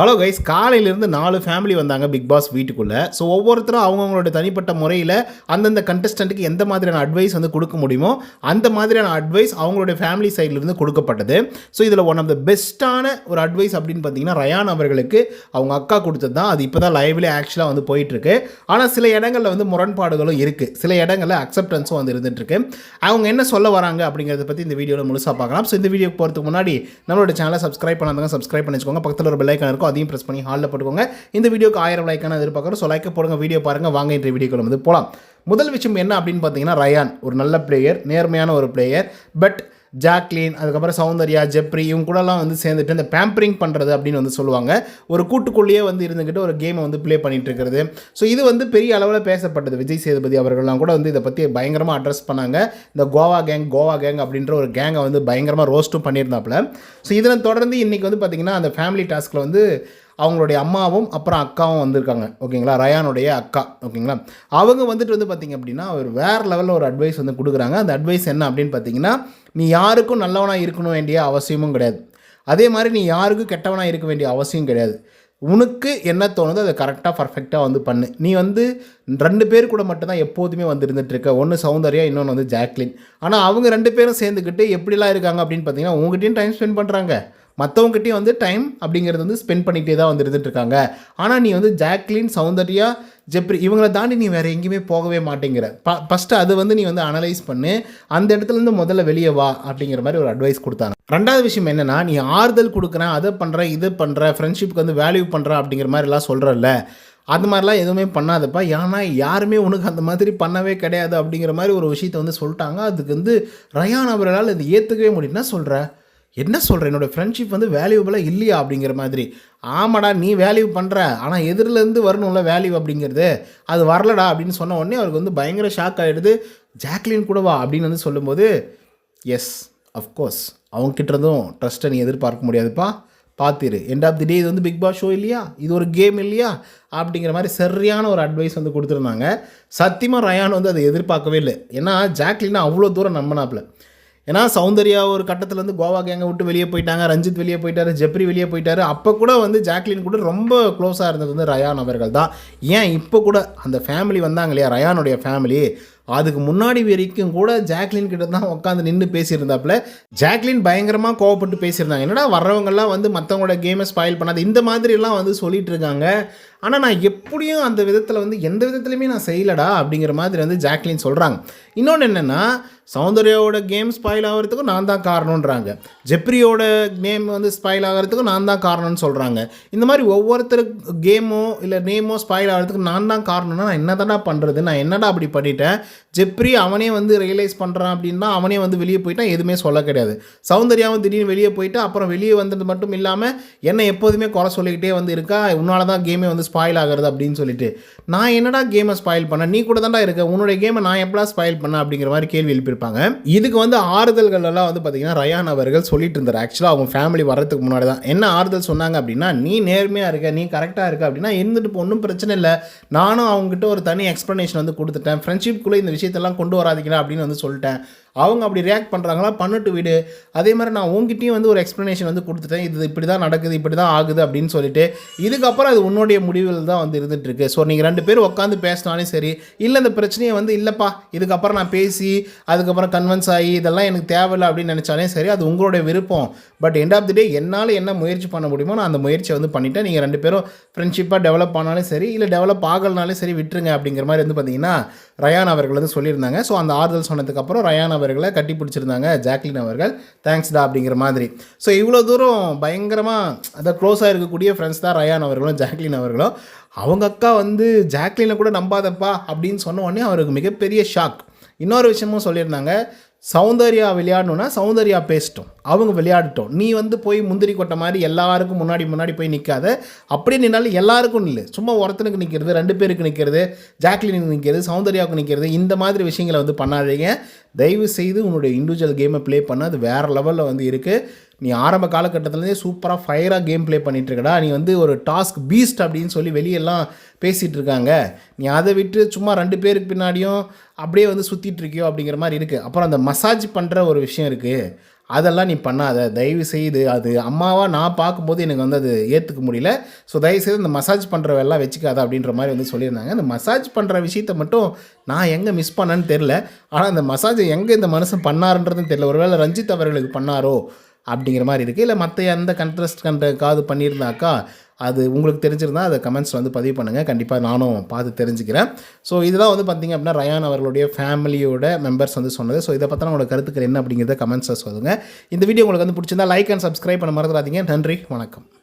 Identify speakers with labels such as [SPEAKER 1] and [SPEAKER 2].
[SPEAKER 1] Hello guys காலையிலேருந்து நாலு family வந்தாங்க பிக் பாஸ் வீட்டுக்குள்ளே. ஸோ ஒவ்வொருத்தரும் அவங்கவுங்களோட தனிப்பட்ட முறையில் அந்தந்த கண்டஸ்டண்ட்டுக்கு எந்த மாதிரியான அட்வைஸ் வந்து கொடுக்க முடியுமோ அந்த மாதிரியான அட்வைஸ் அவங்களுடைய ஃபேமிலி சைட்லேருந்து கொடுக்கப்பட்டது. ஸோ இதில் ஒன் ஆஃப் த பெஸ்ட்டான ஒரு அட்வைஸ் அப்படின்னு பார்த்தீங்கன்னா ரயான் அவர்களுக்கு அவங்க அக்கா கொடுத்தது தான் அது இப்போ தான் லைவ்லேயே ஆக்சுவலாக வந்து போயிட்டுருக்கு. ஆனால் சில இடங்களில் வந்து முரண்பாடுகளும் இருக்குது சில இடங்களில் அக்செப்டன்ஸும் வந்து இருந்துகிட்ருக்கு அவங்க என்ன சொல்ல வராங்க அப்படிங்கிறத பற்றி இந்த வீடியோவில் முழுசாக பார்க்கலாம். ஸோ இந்த வீடியோ போகிறதுக்கு முன்னாடி நம்மளோட சேனலை சப்ஸ்கிரைப் பண்ணாதவங்க சப்ஸ்கிரைப் பண்ணி வச்சுக்கோங்க பக்கத்தில் ஒரு பெல்லைக்கான இருக்கும். அதையும் ப்ரெஸ் பண்ணி ஹாலில் போட்டுக்கோங்க. இந்த வீடியோக்கு ஆயிரம் லைக்கான எதிர்பார்க்குறோம் ஸோ லைக்கை போடுங்க வீடியோ பாருங்கள் வாங்க இந்த வீடியோக்குள்ள வந்து போகலாம் முதல் விஷயம் என்ன அப்படின்னு பார்த்தீங்கன்னா ரயான் ஒரு நல்ல பிளேயர் நேர்மையான ஒரு பிளேயர் பட் ஜாக்லின் அதுக்கப்புறம் சௌந்தர்யா ஜெப்ரி இவங்க கூடலாம் வந்து சேர்ந்துட்டு இந்த பேம்பரிங் பண்ணுறது அப்படின்னு வந்து சொல்லுவாங்க. ஒரு கூட்டுக்குள்ளேயே வந்து இருந்துக்கிட்டு ஒரு கேமை வந்து ப்ளே பண்ணிகிட்டு இருக்கிறது ஸோ இது வந்து பெரிய அளவில் பேசப்பட்டது. விஜய் சேதுபதி அவர்கள்லாம் கூட வந்து இதை பற்றி பயங்கரமாக அட்ரஸ் பண்ணாங்க. இந்த கோவா கேங் கோவா கேங் அப்படின்ற ஒரு கேங்கை வந்து பயங்கரமாக ரோஸ்ட்டும் பண்ணியிருந்தாப்புல. ஸோ இதனை தொடர்ந்து இன்றைக்கி வந்து பார்த்திங்கன்னா அந்த ஃபேமிலி டாஸ்கில் வந்து அவங்களுடைய அம்மாவும் அப்புறம் அக்காவும் வந்திருக்காங்க. ஓகேங்களா? ரயானுடைய அக்கா. ஓகேங்களா? அவங்க வந்துட்டு வந்து பார்த்திங்க அப்படின்னா ஒரு வேறு லெவலில் ஒரு அட்வைஸ் வந்து கொடுக்குறாங்க. அந்த அட்வைஸ் என்ன அப்படின்னு பார்த்தீங்கன்னா நீ யாருக்கும் நல்லவனாக இருக்கணும் வேண்டிய அவசியமும் கிடையாது. அதே மாதிரி நீ யாருக்கும் கெட்டவனாக இருக்க வேண்டிய அவசியம் கிடையாது. உனக்கு என்ன தோணுதோ அதை கரெக்டாக பர்ஃபெக்டாக வந்து பண்ணு. நீ வந்து ரெண்டு பேர் கூட மட்டும்தான் எப்போதுமே வந்து இருந்துகிட்ருக்க ஒன்று சௌந்தர்யா இன்னொன்று வந்து ஜாக்லின். ஆனால் அவங்க ரெண்டு பேரும் சேர்ந்துக்கிட்டு எப்படிலாம் இருக்காங்க அப்படின்னு பார்த்தீங்கன்னா உங்ககிட்டயும் டைம் ஸ்பெண்ட் பண்ணுறாங்க மற்றவங்ககிட்டயும் வந்து டைம் அப்படிங்கிறது வந்து ஸ்பெண்ட் பண்ணிகிட்டே தான் வந்து இருந்துட்டு இருக்காங்க. ஆனால் நீ வந்து ஜாக்லின் சௌந்தர்யா ஜெப்ரி இவங்களை தாண்டி நீ வேறு எங்கேயுமே போகவே மாட்டேங்கிற. ப ஃபஸ்ட்டு அது வந்து நீ வந்து அனலைஸ் பண்ணு. அந்த இடத்துலேருந்து முதல்ல வெளியே வா அப்படிங்கிற மாதிரி ஒரு அட்வைஸ் கொடுத்தாங்க. ரெண்டாவது விஷயம் என்னென்னா நீ ஆறுதல் கொடுக்குறேன் அதை பண்ணுற இது பண்ணுற ஃப்ரெண்ட்ஷிப்க்கு வந்து வேல்யூ பண்ணுறேன் அப்படிங்கிற மாதிரிலாம் சொல்கிறல்ல அது மாதிரிலாம் எதுவுமே பண்ணாதப்பா. ஏன்னா யாருமே உனக்கு அந்த மாதிரி பண்ணவே கிடையாது அப்படிங்கிற மாதிரி ஒரு விஷயத்த வந்து சொல்லிட்டாங்க. அதுக்கு வந்து ரயான் அவர்களால் இது ஏற்றுக்கவே முடியும்னா சொல்கிற என்ன சொல்கிற என்னோடய ஃப்ரெண்ட்ஷிப் வந்து வேல்யூபிளாக இல்லையா அப்படிங்கிற மாதிரி. ஆமாடா நீ வேல்யூ பண்ணுற ஆனால் எதிரிலேருந்து வரணும்ல வேல்யூ அப்படிங்கிறது. அது வரலடா அப்படின்னு சொன்ன உடனே அவருக்கு வந்து பயங்கர ஷாக் ஆகிடுது ஜாக்லின் கூட வா அப்படின்னு வந்து சொல்லும்போது எஸ் அஃப்கோர்ஸ் அவங்ககிட்ட இருந்தும் ட்ரஸ்ட்டை நீ எதிர்பார்க்க முடியாதுப்பா. பார்த்துரு எண்ட் ஆஃப் தி டே இது வந்து பிக் பாஸ் ஷோ இல்லையா? இது ஒரு கேம் இல்லையா? அப்படிங்கிற மாதிரி சரியான ஒரு அட்வைஸ் வந்து கொடுத்துருந்தாங்க. சத்தியமாக ரயான் வந்து அதை எதிர்பார்க்கவே இல்லை. ஏன்னா ஜாக்லினா அவ்வளோ தூரம் நம்பினாப்புல. ஏன்னா சௌந்தர்யா ஒரு கட்டத்தில் கோவா கேங்கை விட்டு வெளியே போயிட்டாங்க. ரஞ்சித் வெளியே போயிட்டாரு ஜெப்ரி வெளியே போயிட்டாரு. அப்போ கூட வந்து ஜாக்லின் கூட ரொம்ப க்ளோஸாக இருந்தது வந்து ரயான் அவர்கள் தான். ஏன் இப்போ கூட அந்த ஃபேமிலி வந்தாங்க இல்லையா? ரயானுடைய ஃபேமிலி அதுக்கு முன்னாடி வரைக்கும் கூட ஜாக்லின் கிட்ட தான் உட்காந்து நின்று பேசியிருந்தாப்புல. ஜாக்லின் பயங்கரமாக கோவப்பட்டு பேசியிருந்தாங்க. என்னடா வர்றவங்கெல்லாம் வந்து மற்றவங்களோட கேமை ஸ்பாயில் பண்ணாது இந்த மாதிரிலாம் வந்து சொல்லிட்டு இருக்காங்க. ஆனால் நான் எப்படியும் அந்த விதத்தில் வந்து எந்த விதத்துலையுமே நான் செய்யலடா அப்படிங்கிற மாதிரி வந்து ஜாக்லின் சொல்கிறாங்க இன்னொன்று என்னென்னா சௌந்தர்யாவோட கேம் ஸ்பாயில் ஆகிறதுக்கும் நான் தான் காரணன்றாங்க ஜெப்ரியோட நேம் வந்து ஸ்பாயில் ஆகிறதுக்கும் நான் தான் காரணம்னு சொல்கிறாங்க இந்த மாதிரி ஒவ்வொருத்தர் கேமோ இல்லை நேமோ ஸ்பாயில் ஆகிறதுக்கு நான் தான் காரணம்னா நான் என்ன தானடா பண்ணுறது நான் என்னடா அப்படி பண்ணிட்டேன்? ஜெப்ரி அவனே வந்து ரியலைஸ் பண்ணுறான் அப்படின்னா அவனே வந்து வெளியே போயிட்டான் எதுவுமே சொல்ல கிடையாது. சௌந்தர்யாவும் திடீர்னு வெளியே போயிட்டு அப்புறம் வெளியே வந்தது மட்டும் இல்லாமல் என்னை எப்போதுமே குறை சொல்லிக்கிட்டே வந்து இருக்கா? உன்னால தான் கேமே வந்து ஸ்பாயில் ஆகிறது அப்படின்னு சொல்லிட்டு. நான் என்னடா கேமை ஸ்பாயில் பண்ணேன் நீ கூட தான்டா இருக்க. உன்னுடைய கேமை நான் எப்படா ஸ்பாயில் பண்ண அப்படிங்கிற மாதிரி கேள்வி எழுப்பியிருப்பாங்க. இதுக்கு வந்து ஆறுதல்கள் எல்லாம் வந்து பார்த்தீங்கன்னா ரயான் அவர்கள் சொல்லிட்டு இருந்தார். ஆக்சுவலாக அவங்க ஃபேமிலி வர்றதுக்கு முன்னாடி தான். என்ன ஆறுதல் சொன்னாங்க அப்படின்னா நீ நேர்மையாக இருக்க நீ கரெக்டாக இருக்க அப்படின்னா இருந்துட்டு இப்போ ஒன்றும் பிரச்சனை இல்லை. நானும் அவங்ககிட்ட ஒரு தனி எக்ஸ்ப்ளனேஷன் வந்து கொடுத்துட்டேன். ஃப்ரெண்ட்ஷிப்குள்ளே இந்த விஷயத்தெல்லாம் கொண்டு வராதீங்களா அப்படின்னு வந்து சொல்லிட்டேன். அவங்க அப்படி ரியாக்ட் பண்ணுறாங்களா பண்ணிட்டு விடு. அதே மாதிரி நான் உங்ககிட்டயும் வந்து ஒரு எக்ஸ்ப்ளனேஷன் வந்து கொடுத்துட்டேன். இது இப்படி தான் நடக்குது இப்படி தான் ஆகுது அப்படின்னு சொல்லிட்டு இதுக்கப்புறம் அது உன்னுடைய முடிவில் தான் வந்து இருந்துட்டு ஸோ நீங்கள் ரெண்டு பேரும் உட்காந்து பேசினாலும் சரி இல்லை இந்த பிரச்சனையை வந்து இல்லைப்பா இதுக்கப்புறம் நான் பேசி அதுக்கப்புறம் கன்வென்ஸ் ஆகி இதெல்லாம் எனக்கு தேவையில்லை அப்படின்னு நினச்சாலே சரி அது உங்களுடைய விருப்பம். But end of the day என்னால் என்ன முயற்சி பண்ண முடியுமோ நான் அந்த முயற்சியை வந்து பண்ணிவிட்டேன் நீங்கள் ரெண்டு பேரும் ஃப்ரெண்ட்ஷிப்பாக டெவலப் ஆனாலும் சரி இல்லை டெவலப் ஆகலனாலும் சரி விட்டுருங்க அப்படிங்கிற மாதிரி வந்து பார்த்தீங்கன்னா ரயான் அவர்கள் வந்து சொல்லியிருந்தாங்க. ஸோ அந்த ஆறுதல் சொன்னதுக்கப்புறம் ரயான் அவர்களை கட்டி பிடிச்சிருந்தாங்க ஜாக்லின் அவர்கள். தேங்க்ஸ்டா அப்படிங்கிற மாதிரி. ஸோ இவ்வளோ தூரம் பயங்கரமாக அதை க்ளோஸாக இருக்கக்கூடிய ஃப்ரெண்ட்ஸ் தான் ரயான் அவர்களும் ஜாக்லின் அவர்களும். அவங்க அக்கா வந்து ஜாக்லினை கூட நம்பாதப்பா அப்படின்னு சொன்ன உடனே அவருக்கு மிகப்பெரிய ஷாக் இன்னொரு விஷயமும் சொல்லியிருந்தாங்க. சௌந்தர்யா விளையாடணுன்னா சௌந்தர்யா பேசிட்டோம். அவங்க விளையாடட்டும். நீ வந்து போய் முந்திரி கொட்டை மாதிரி எல்லாருக்கும் முன்னாடி முன்னாடி போய் நிற்காத அப்படியே நின்னாலும் எல்லாருக்கும் இல்லை சும்மா ஒருத்தனுக்கு நிற்கிறது ரெண்டு பேருக்கு நிற்கிறது ஜாக்லினுக்கு நிற்கிறது சௌந்தர்யாவுக்கு நிற்கிறது இந்த மாதிரி விஷயங்களை வந்து பண்ணாதீங்க. தயவு செய்து உன்னுடைய இண்டிவிஜுவல் கேமை ப்ளே பண்ண. அது வேறு லெவலில் வந்து இருக்குது நீ ஆரம்ப காலகட்டத்துலேருந்தே சூப்பராக ஃபயராக கேம் ப்ளே பண்ணிகிட்டு இருக்கடா நீ வந்து ஒரு டாஸ்க் பீஸ்ட் அப்படின்னு சொல்லி வெளியெல்லாம் பேசிகிட்டு இருக்காங்க நீ அதை விட்டு சும்மா ரெண்டு பேருக்கு பின்னாடியும் அப்படியே வந்து சுற்றிட்டு இருக்கியோ அப்படிங்கிற மாதிரி இருக்குது அப்புறம் அந்த மசாஜ் பண்ணுற ஒரு விஷயம் இருக்குது அதெல்லாம் நீ பண்ணாத. தயவு செய்து அது அம்மாவாக நான் பார்க்கும்போது எனக்கு வந்து அது ஏற்றுக்க முடியல. ஸோ தயவு செய்து இந்த மசாஜ் பண்ணுறவெல்லாம் வச்சுக்காத அப்படின்ற மாதிரி வந்து சொல்லியிருந்தாங்க. இந்த மசாஜ் பண்ணுற விஷயத்தை மட்டும் நான் எங்கே மிஸ் பண்ணேன்னு தெரில ஆனால் அந்த மசாஜை எங்கே இந்த மனுஷன் பண்ணாருன்றதுன்னு தெரில ஒருவேளை ரஞ்சித் அவர்களுக்கு பண்ணாரோ? அப்படிங்கிற மாதிரி இருக்குது இல்லை மற்ற எந்த கண்ட்ரஸ்ட் கண்ட காது பண்ணியிருந்தாக்கா அது உங்களுக்கு தெரிஞ்சிருந்தால் அதை கமெண்ட்ஸ் வந்து பதிவு பண்ணுங்கள் கண்டிப்பாக நானும் பார்த்து தெரிஞ்சுக்கிறேன். ஸோ இதெல்லாம் வந்து பார்த்திங்க அப்படின்னா ரயான் அவர்களுடைய ஃபேமிலியோட மெம்பர்ஸ் வந்து சொன்னது. ஸோ இதை பற்றின உங்களோட கருத்துக்கள் என்ன அப்படிங்கிறத கமெண்ட்ஸை சொல்லுங்கள் இந்த வீடியோ உங்களுக்கு வந்து பிடிச்சிருந்தா லைக் அண்ட் சப்ஸ்கிரைப் பண்ண மறந்துடாதீங்க. நன்றி வணக்கம்.